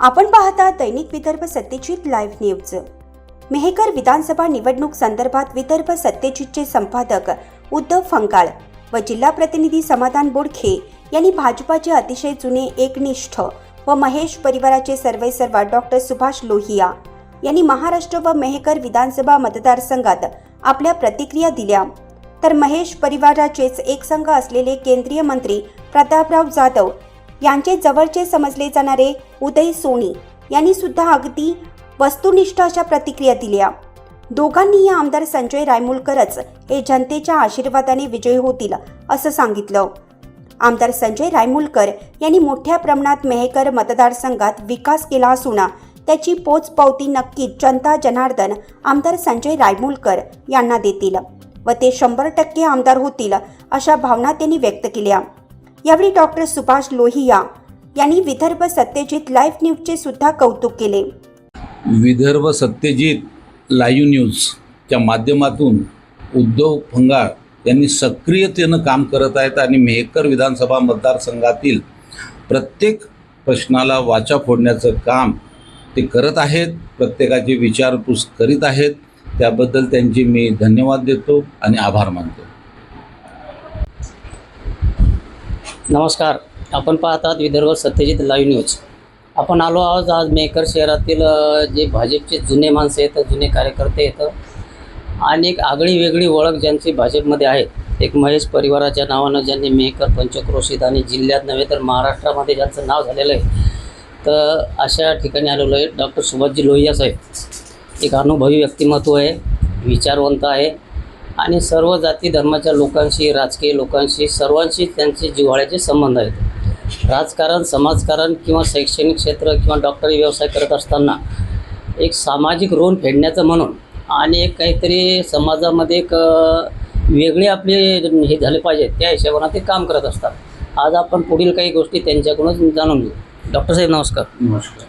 आपण पाहता दैनिक Vidarbha Satyajit live news. Mehkar विधानसभा निवडणूक संदर्भात विदर्भ सत्यजितचे संपादक उद्धव फंगाळ व जिल्हा प्रतिनिधी समाधान बोडखे यांनी भाजपाचे अतिशय जुने एकनिष्ठ व महेश परिवाराचे सर्वेसर्वा डॉक्टर सुभाष लोहिया यांनी महाराष्ट्र व मेहकर विधानसभा मतदारसंघात आपल्या प्रतिक्रिया दिल्या. तर महेश परिवाराचेच एक संघ असलेले केंद्रीय मंत्री प्रतापराव जाधव यांचे जवळचे समजले जाणारे उदय सोनी यांनी सुद्धा अगदी वस्तुनिष्ठ अशा प्रतिक्रिया दिल्या. दोघांनीही आमदार संजय रायमुलकरच हे जनतेच्या आशीर्वादाने विजयी होतील असं सांगितलं. आमदार संजय रायमुलकर यांनी मोठ्या प्रमाणात मेहकर मतदारसंघात विकास केला असून त्याची पोचपावती नक्कीच जनता जनार्दन आमदार संजय रायमुलकर यांना देतील व ते शंभर टक्के आमदार होतील अशा भावना त्यांनी व्यक्त केल्या. यावेळी डॉक्टर सुभाष लोहिया यांनी विदर्भ सत्यजित लाईव्ह न्यूजचे सुद्धा कौतुक केले. विदर्भ सत्यजित लाईव्ह न्यूजच्या माध्यमातून उद्धव फंगाळ यांनी सक्रियतेनं काम करत आहेत आणि मेहकर विधानसभा मतदारसंघातील प्रत्येक प्रश्नाला वाचा फोडण्याचं काम ते करत आहेत प्रत्येकाची विचारपूस करीत आहेत. त्याबद्दल त्यांची मी धन्यवाद देतो आणि आभार मानतो. नमस्कार. आपण पाहतात विदर्भ सत्यजित लाईव्ह न्यूज. आपण आलो आहोत आज मेकर शहरातील जे भाजपचे जुने माणसं आहेत जुने कार्यकर्ते आहेत आणि एक आगळी वेगळी ओळख ज्यांची भाजपमध्ये आहे. एक महेश परिवाराच्या नावानं ज्यांनी मेकर पंचक्रोशीत आणि जिल्ह्यात नव्हे तर महाराष्ट्रामध्ये ज्यांचं नाव झालेलं आहे तर अशा ठिकाणी आलेलो आहे डॉक्टर सुभाषजी लोहिया साहेब. एक अनुभवी व्यक्तिमत्व आहे विचारवंत आहे आणि सर्व जाती धर्माच्या लोकांशी राजकीय लोकांशी सर्वांशी त्यांचे जिव्हाळ्याचे संबंध आहेत. राजकारण समाजकारण किंवा शैक्षणिक क्षेत्र किंवा डॉक्टरी व्यवसाय करत असताना एक सामाजिक ऋण फेडण्याचं म्हणून आणि एक काहीतरी समाजामध्ये एक वेगळे आपले हे झाले पाहिजे त्या हिशोबानं ते काम करत असतात. आज आपण पुढील काही गोष्टी त्यांच्याकडूनच जाणून घेऊ. डॉक्टर साहेब नमस्कार. नमस्कार.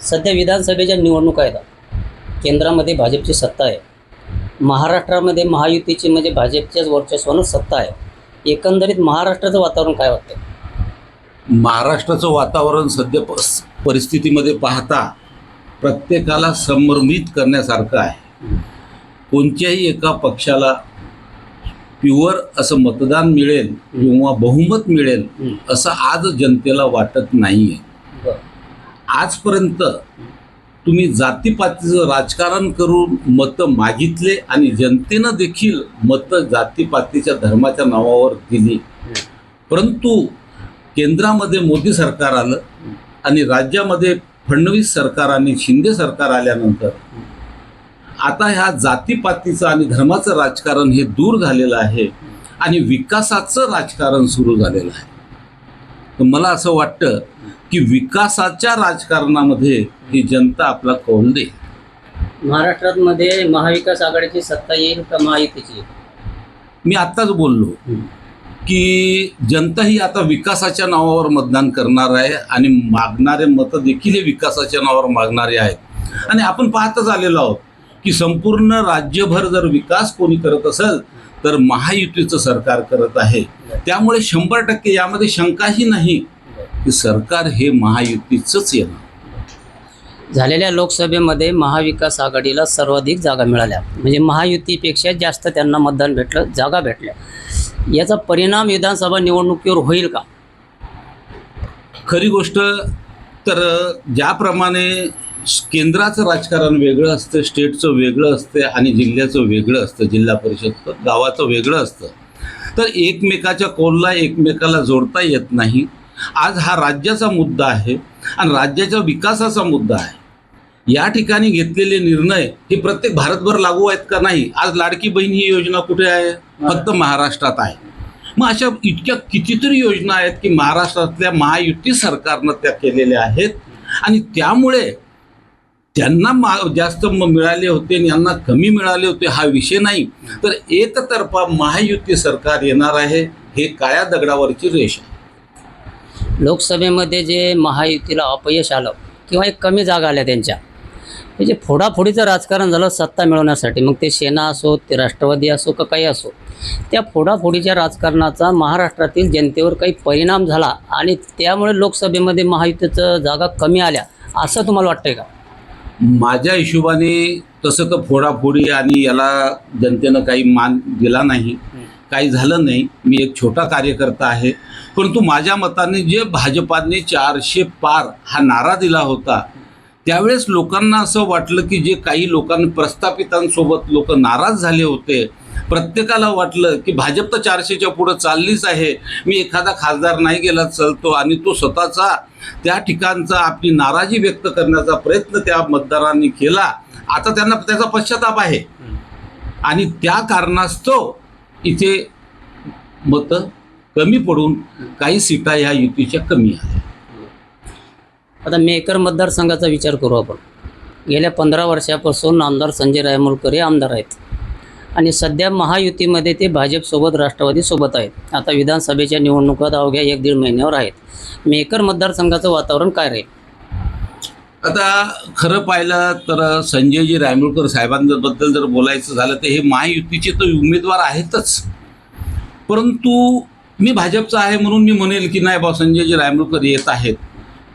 सध्या विधानसभेच्या निवडणुका आहेत. केंद्रामध्ये भाजपची सत्ता आहे. महाराष्ट्रामध्ये महायुतीची म्हणजे भाजपच्याच वर्चस्वानं सत्ता आहे. एकंदरीत महाराष्ट्राचं वातावरण काय वाटतं महाराष्ट्राचं वातावरण सध्या प परिस्थितीमध्ये पाहता प्रत्येकाला संभ्रमित करण्यासारखं आहे. कोणत्याही एका पक्षाला प्युअर असं मतदान मिळेल किंवा बहुमत मिळेल. असं आज जनतेला वाटत नाही आहे आजपर्यंत तुम्ही जातीपातीचं राजकारण करून मतं मागितले आणि जनतेनं देखील मतं जातीपातीच्या धर्माच्या नावावर दिली. परंतु केंद्रामध्ये मोदी सरकार आलं आणि राज्यामध्ये फडणवीस सरकार आणि शिंदे सरकार आल्यानंतर आता ह्या जातीपातीचं आणि धर्माचं राजकारण हे दूर झालेलं आहे आणि विकासाचं राजकारण सुरू झालेलं आहे. तर मला असं वाटतं की विकासाच्या राजकारणामध्ये ही जनता आपला कौल दे महाराष्ट्रामध्ये महाविकास आघाडीची सत्ता येईल का महायुतीची? मी आत्ताच बोललो. की जनता ही आता विकासाच्या नावावर मतदान करणार आहे आणि मागणारे मतं देखील हे विकासाच्या नावावर मागणारे आहेत आणि आपण पाहतच आलेलो आहोत की संपूर्ण राज्यभर जर विकास कोणी करत असेल तर महायुतीचं सरकार करत आहे. त्यामुळे शंभर टक्के यामध्ये शंकाही नाही की सरकार हे महायुतीचंच येणार. झालेल्या लोकसभेमध्ये महाविकास आघाडीला सर्वाधिक जागा मिळाल्या. म्हणजे महायुतीपेक्षा जास्त त्यांना मतदान भेटलं जागा भेटल्या. याचा परिणाम विधानसभा निवडणुकीवर होईल का? खरी गोष्ट तर ज्याप्रमाणे केंद्राचं राजकारण वेगळं असतं स्टेटचं वेगळं असतं आणि जिल्ह्याचं वेगळं असतं जिल्हा परिषदचं गावाचं वेगळं असतं. तर एकमेकाच्या कोलला एकमेकाला जोडता येत नाही. आज हा राज्याचा मुद्दा आहे आणि राज्याच्या विकासाचा मुद्दा आहे. या ठिकाणी घेतलेले निर्णय हे प्रत्येक भारतभर लागू आहेत का नाही? आज लाडकी बहीण ही योजना कुठे आहे? फक्त महाराष्ट्रात आहे. मग अशा इतक्या कितीतरी योजना आहेत की महाराष्ट्रातल्या महायुती सरकारनं त्या केलेल्या आहेत. आणि त्यामुळे ज्यांना मा जास्त मिळाले होते आणि यांना कमी मिळाले होते हा विषय नाही. तर एकतर्फा महायुती सरकार येणार आहे हे काळ्या दगडावरची रेष आहे. लोकसभेमध्ये जे महायुतीला अपयश आलं किंवा एक कमी जागा आल्या त्यांच्या हे जे फोडाफोडीचं राजकारण झालं सत्ता मिळवण्यासाठी मग ते सेना असो ते राष्ट्रवादी असो का काही असो त्या फोडाफोडीच्या राजकारणाचा महाराष्ट्रातील जनतेवर काही परिणाम झाला आणि त्यामुळे लोकसभेमध्ये महायुतीचं जागा कमी आल्या असं तुम्हाला वाटतंय का? माझ्या हिशोबाने तसं तर फोडाफोडी आणि याला जनतेनं काही मान दिला नाही. काही झालं नाही. मी एक छोटा कार्यकर्ता आहे. परंतु माझ्या मताने जे भाजपाने चारशे पार हा नारा दिला होता त्यावेळेस लोकांना असं वाटलं की जे काही लोकांनी प्रस्थापितांसोबत लोक नाराज झाले होते प्रत्येकाला वाटलं की भाजप तर चारशेच्या पुढं चाललीच आहे. मी एखादा खासदार नाही गेला चालतो आणि तो स्वतःचा त्या ठिकाणचा आपली नाराजी व्यक्त करण्याचा प्रयत्न त्या मतदारांनी केला. आता त्यांना त्याचा पश्चाताप आहे. आणि त्या कारणास्तव इथे मतं कमी पडून काही सीटा ह्या युतीच्या कमी आहेत. आता मेकर मतदारसंघाचा विचार करू आपण. गेल्या पंधरा वर्षापासून आमदार संजय रायमोलकर हे आमदार आहेत. आणि सध्या महायुतीमध्ये ते भाजपसोबत राष्ट्रवादीसोबत आहेत. आता विधानसभेच्या निवडणुका अवघ्या एक दीड महिन्यावर आहेत. मेकर मतदारसंघाचं वातावरण काय राहील? आता खरं पाहिलं तर संजयजी रायमुळकर साहेबांबद्दल जर बोलायचं झालं तर हे महायुतीचे तर उमेदवार आहेतच. परंतु मी भाजपचा आहे म्हणून मी म्हणेल की नाही बा संजयजी रायमुळकर येत आहेत.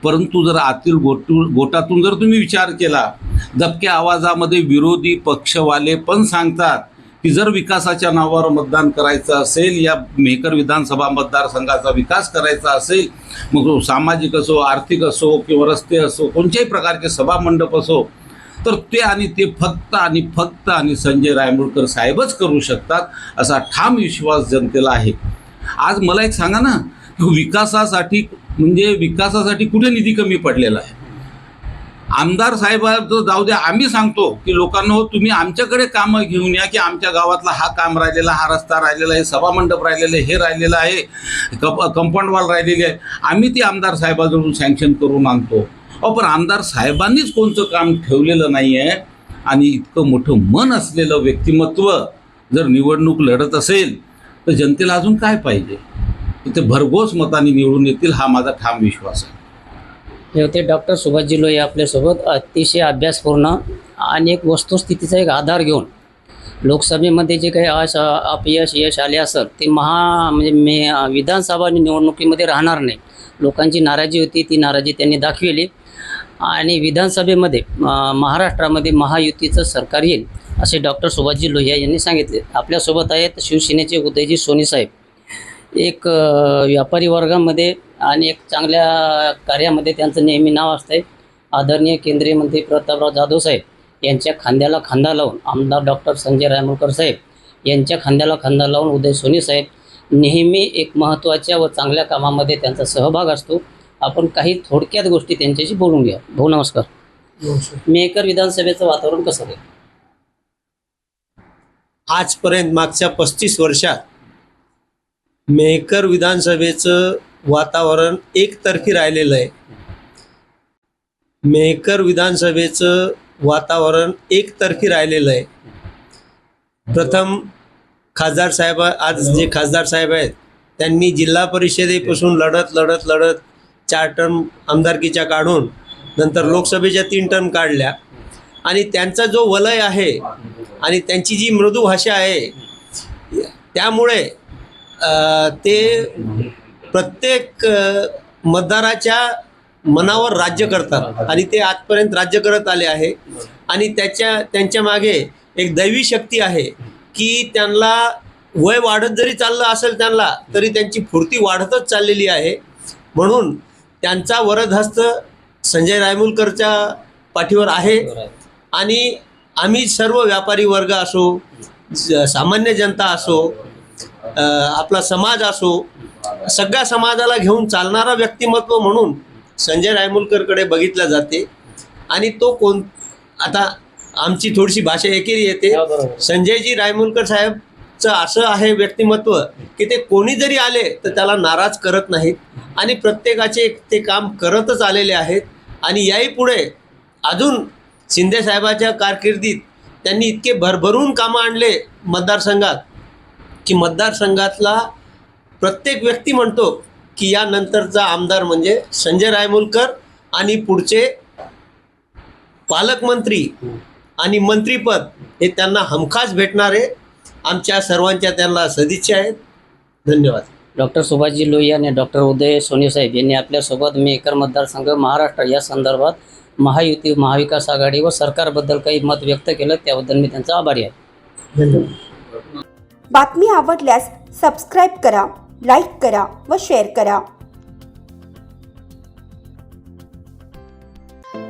परंतु जर आतील गोटू गोटातून जर तुम्ही विचार केला दबक्या आवाजामध्ये विरोधी पक्षवाले पण सांगतात की जर विकासाच्या नावावर मतदान करायचं असेल या मेहकर विधानसभा मतदारसंघाचा विकास करायचा असेल मग सामाजिक असो आर्थिक असो किंवा रस्ते असो कोणत्याही प्रकारचे सभामंडप असो तर ते आणि ते फक्त आणि फक्त आणि संजय रायमुळकर साहेबच करू शकतात असा ठाम विश्वास जनतेला आहे. आज मला एक सांगा ना की विकासासाठी म्हणजे विकासासाठी कुठे निधी कमी पडलेला आहे? आमदार साहेबांचं जाऊ द्या आम्ही सांगतो की लोकांना हो तुम्ही आमच्याकडे कामं घेऊन या की आमच्या गावातला हा काम राहिलेला हा रस्ता राहिलेला आहे सभामंडप राहिलेलं आहे हे राहिलेलं आहे कप कंपाऊंड वॉल राहिलेली आहे. आम्ही ती आमदार साहेबाजवळून सँक्शन करून आणतो. अहो पण आमदार साहेबांनीच कोणतं काम ठेवलेलं नाही आहे आणि इतकं मोठं मन असलेलं व्यक्तिमत्व जर निवडणूक लढत असेल तर जनतेला अजून काय पाहिजे? ते भरघोस मताने निवडून येतील हा माझा ठाम विश्वास आहे. हे होते डॉक्टर सुभाषजी लोहे आपल्यासोबत. अतिशय अभ्यासपूर्ण आणि एक वस्तुस्थितीचा एक आधार घेऊन लोकसभेमध्ये जे काही अश अपयश यश आले असेल ते महा म्हणजे मे विधानसभा निवडणुकीमध्ये राहणार नाही. लोकांची नाराजी होती ती नाराजी त्यांनी दाखविली. आणि विधानसभेमध्ये महाराष्ट्रामध्ये महायुतीचं सरकार येईल असे डॉक्टर सुभाषजी लोहिया यांनी सांगितले. आपल्यासोबत आहेत शिवसेनेचे उदयजी सोनी साहेब. एक व्यापारी वर्गामध्ये आणि एक चांगल्या कार्यामध्ये त्यांचं नेहमी नाव असतंय. आदरणीय केंद्रीय मंत्री प्रतापराव जाधव साहेब यांच्या खांद्याला खांदा लावून आमदार डॉक्टर संजय रायमुळकर साहेब यांच्या खांद्याला खांदा लावून उदय सोनी साहेब नेहमी एक महत्त्वाच्या व चांगल्या कामामध्ये त्यांचा सहभाग असतो. आपण काही थोडक्यात गोष्टी त्यांच्याशी बोलून घ्या भाऊ नमस्कार. मेकर विधानसभेचं वातावरण कसं आहे आजपर्यंत मागच्या पस्तीस वर्षात मेहकर विधानसभेचं वातावरण एकतर्फी राहिलेलं आहे. मेहकर विधानसभेचं वातावरण एकतर्फी राहिलेलं आहे. प्रथम खासदार साहेब आज जे खासदार साहेब आहेत त्यांनी जिल्हा परिषदेपासून लढत लढत लढत चार टर्म आमदारकीच्या काढून नंतर लोकसभेच्या तीन टर्म काढल्या. आणि त्यांचा जो वलय आहे आणि त्यांची जी मृदू भाषा आहे त्यामुळे ते प्रत्येक मतदाराच्या मनावर राज्य करतात. आणि ते आजपर्यंत राज्य करत आले आहे. आणि त्याच्या त्यांच्या मागे एक दैवी शक्ती आहे की त्यांना वय वाढत जरी चाललं असेल त्यांना तरी त्यांची फुर्ती वाढतच चाललेली आहे. म्हणून त्यांचा वरदहस्त संजय रायमुलकरच्या पाठीवर आहे. आणि आम्ही सर्व व्यापारी वर्ग असो सामान्य जनता असो आपला समाज असो सगळ्या समाजाला घेऊन चालणारा व्यक्तिमत्व म्हणून संजय रायमुलकरकडे बघितलं जाते. आणि तो कोण आता आमची थोडीशी भाषा एकेरी येते. संजयजी रायमुलकर साहेबचं असं आहे व्यक्तिमत्व की ते कोणी जरी आले तर त्याला नाराज करत नाहीत. आणि प्रत्येकाचे ते काम करतच आलेले आहेत. आणि याही पुढे अजून शिंदे साहेबाच्या कारकिर्दीत त्यांनी इतके भरभरून कामं आणले मतदारसंघात. की मतदारसंघातला प्रत्येक व्यक्ती म्हणतो की यानंतरचा आमदार म्हणजे संजय रायमुलकर आणि पुढचे पालकमंत्री आणि मंत्रीपद हे त्यांना हमखास भेटणारे आमच्या सर्वांच्या त्यांना सदिच्छा आहेत. धन्यवाद. डॉक्टर सुभाषजी लोहिया आणि डॉक्टर उदय सोनीसाहेब यांनी आपल्यासोबत मेकर मतदारसंघ महाराष्ट्र या संदर्भात महायुती महाविकास आघाडी व सरकारबद्दल काही मत व्यक्त केलं त्याबद्दल मी त्यांचा आभारी आहे. धन्यवाद. बातमी आवडल्यास सबस्क्राईब करा लाईक करा व शेअर करा.